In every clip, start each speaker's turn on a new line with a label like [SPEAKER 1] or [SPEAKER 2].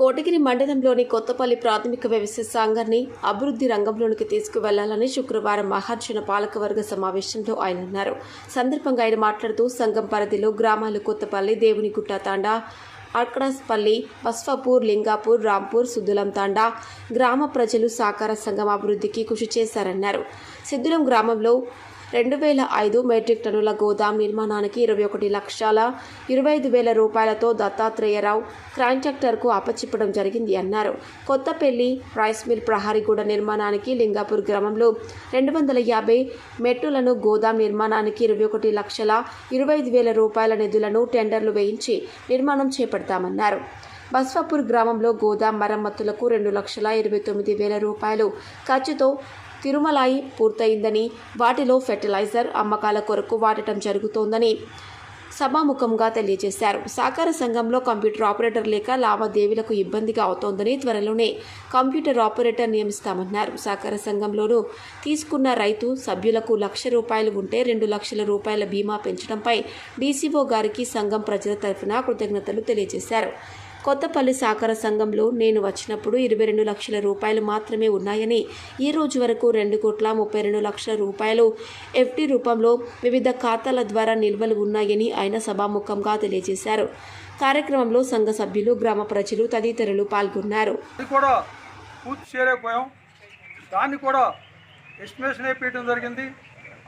[SPEAKER 1] కోటగిరి మండలంలోని కొత్తపల్లి ప్రాథమిక వ్యవసాయ సంఘాన్ని అభివృద్ధి రంగంలోనికి తీసుకువెళ్ళాలని శుక్రవారం మహార్జన పాలకవర్గ సమావేశంలో ఆయన అన్నారు. సందర్భంగా ఆయన మాట్లాడుతూ సంఘం పరిధిలో గ్రామాలు కొత్తపల్లి దేవునిగుట్ట తాండా అర్కడస్పల్లి బస్వాపూర్ లింగాపూర్ రాంపూర్ సుద్దులం తాండా గ్రామ ప్రజలు సహకార సంఘం అభివృద్ధికి కృషి చేశారన్నారు. సిద్దులం గ్రామంలో రెండు వేల ఐదు మెట్రిక్ టన్నుల గోదాం నిర్మాణానికి ఇరవై ఒకటి లక్షల ఇరవై ఐదు వేల రూపాయలతో దత్తాత్రేయరావు కాంట్రాక్టర్కు అప్పచెప్పడం జరిగింది అన్నారు. కొత్తపల్లి రైస్ మిల్ ప్రహారీగూడ నిర్మాణానికి లింగాపూర్ గ్రామంలో రెండు వందల యాభై మెట్టులను గోదాం నిర్మాణానికి ఇరవై ఒకటి లక్షల ఇరవై ఐదు వేల రూపాయల నిధులను టెండర్లు వేయించి నిర్మాణం చేపడతామన్నారు. బస్వాపూర్ గ్రామంలో గోదాం మరమ్మతులకు రెండు లక్షల ఇరవై తొమ్మిది వేల రూపాయలు ఖర్చుతో తిరుమలాయి పూర్తయిందని వాటిలో ఫెర్టిలైజర్ అమ్మకాల కొరకు వాడటం జరుగుతోందని సభాముఖంగా తెలియజేశారు. సహకార సంఘంలో కంప్యూటర్ ఆపరేటర్ లేక లావాదేవీలకు ఇబ్బందిగా అవుతోందని త్వరలోనే కంప్యూటర్ ఆపరేటర్ నియమిస్తామన్నారు. సహకార సంఘంలోనూ తీసుకున్న రైతు సభ్యులకు లక్ష రూపాయలు ఉంటే రెండు లక్షల రూపాయల బీమా పెంచడంపై డీసీఓ గారికి సంఘం ప్రజల తరఫున కృతజ్ఞతలు తెలియజేశారు. కొత్తపల్లి సహకార సంఘంలో నేను వచ్చినప్పుడు ఇరవై రెండు లక్షల రూపాయలు మాత్రమే ఉన్నాయని ఈ రోజు వరకు రెండు కోట్ల ముప్పై రెండు లక్షల రూపాయలు ఎఫ్టీ రూపంలో వివిధ ఖాతాల ద్వారా నిల్వలు ఉన్నాయని ఆయన సభాముఖంగా తెలియజేశారు. కార్యక్రమంలో సంఘ సభ్యులు గ్రామ ప్రజలు తదితరులు పాల్గొన్నారు.
[SPEAKER 2] కూడా పూర్తి చేయలేకపోయాం. దాన్ని కూడా ఎస్టిమేషన్ అయిపోయడం జరిగింది.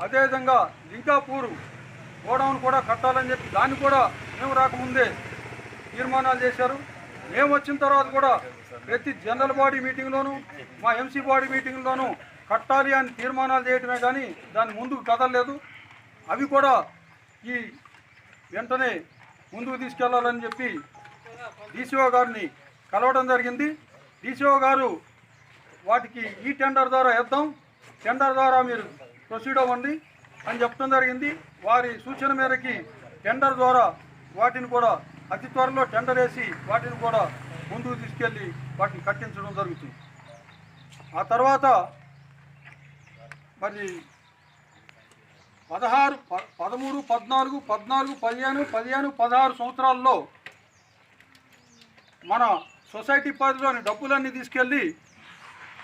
[SPEAKER 2] అదేవిధంగా లింకాపూర్ గోడౌన్ కూడా కట్టాలని చెప్పి దాన్ని కూడా మేము రాకముందే తీర్మానాలు చేశారు. మేము వచ్చిన తర్వాత కూడా ప్రతి జనరల్ బాడీ మీటింగ్లోనూ మా ఎంసీ బాడీ మీటింగ్లోనూ కట్టాలి అని తీర్మానాలు చేయటమే కానీ దాన్ని ముందుకు కదలలేదు. అవి కూడా ఈ వెంటనే ముందుకు తీసుకెళ్ళాలని చెప్పి డీసీఓ గారిని కలవడం జరిగింది. డీసీఓ గారు వాటికి ఈ టెండర్ ద్వారా వేద్దాం టెండర్ ద్వారా మీరు ప్రొసీడ్ అవ్వండి అని చెప్పడం జరిగింది. వారి సూచన మేరకి టెండర్ ద్వారా వాటిని కూడా అతి త్వరలో టెండర్ వేసి వాటిని కూడా ముందుకు తీసుకెళ్ళి వాటిని కట్టించడం జరుగుతుంది. ఆ తర్వాత మరి పదహారు ప- పదమూడు పద్నాలుగు పద్నాలుగు పదిహేను పదిహేను పదహారు సంవత్సరాల్లో మన సొసైటీ పరిధిలోని డబ్బులన్నీ తీసుకెళ్ళి